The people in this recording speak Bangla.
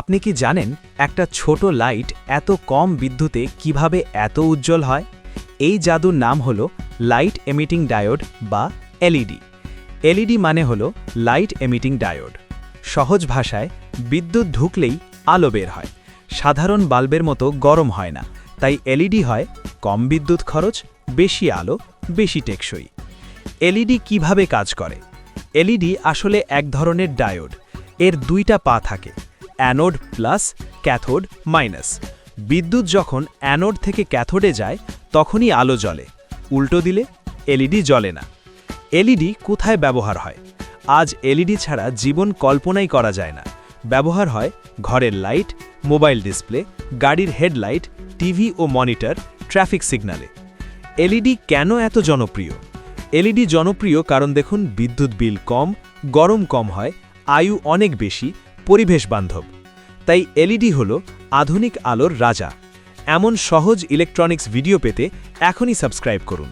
আপনি কি জানেন একটা ছোট লাইট এত কম বিদ্যুতে কীভাবে এত উজ্জ্বল হয়? এই জাদুর নাম হল লাইট এমিটিং ডায়োড বা এলইডি। এলইডি মানে হল লাইট এমিটিং ডায়োড। সহজ ভাষায়, বিদ্যুৎ ঢুকলেই আলো বের হয়। সাধারণ বাল্বের মতো গরম হয় না, তাই এলইডি হয় কম বিদ্যুৎ খরচ, বেশি আলো, বেশি টেকসই। এলইডি কীভাবে কাজ করে? এলইডি আসলে এক ধরনের ডায়োড। এর দুইটা পা থাকে। Anode plus cathode minus. বিদ্যুৎ যখন অ্যানোড থেকে ক্যাথোডে যায়, তখনই আলো জ্বলে। উল্টো দিলে এলইডি জ্বলে না। এলইডি কোথায় ব্যবহার হয়? আজ এলইডি ছাড়া জীবন কল্পনাই করা যায় না। ব্যবহার হয় ঘরের লাইট, মোবাইল ডিসপ্লে, গাড়ির হেডলাইট, টিভি ও মনিটর, ট্রাফিক সিগন্যালে এলইডি কেন এত জনপ্রিয়? এলইডি জনপ্রিয় কারণ দেখুন, বিদ্যুৎ বিল কম, গরম কম হয়, আয়ু অনেক বেশি পরিবেশ বান্ধব। তাই এলইডি হল আধুনিক আলোর রাজা। এমন সহজ ইলেকট্রনিক্স ভিডিও পেতে এখনই সাবস্ক্রাইব করুন।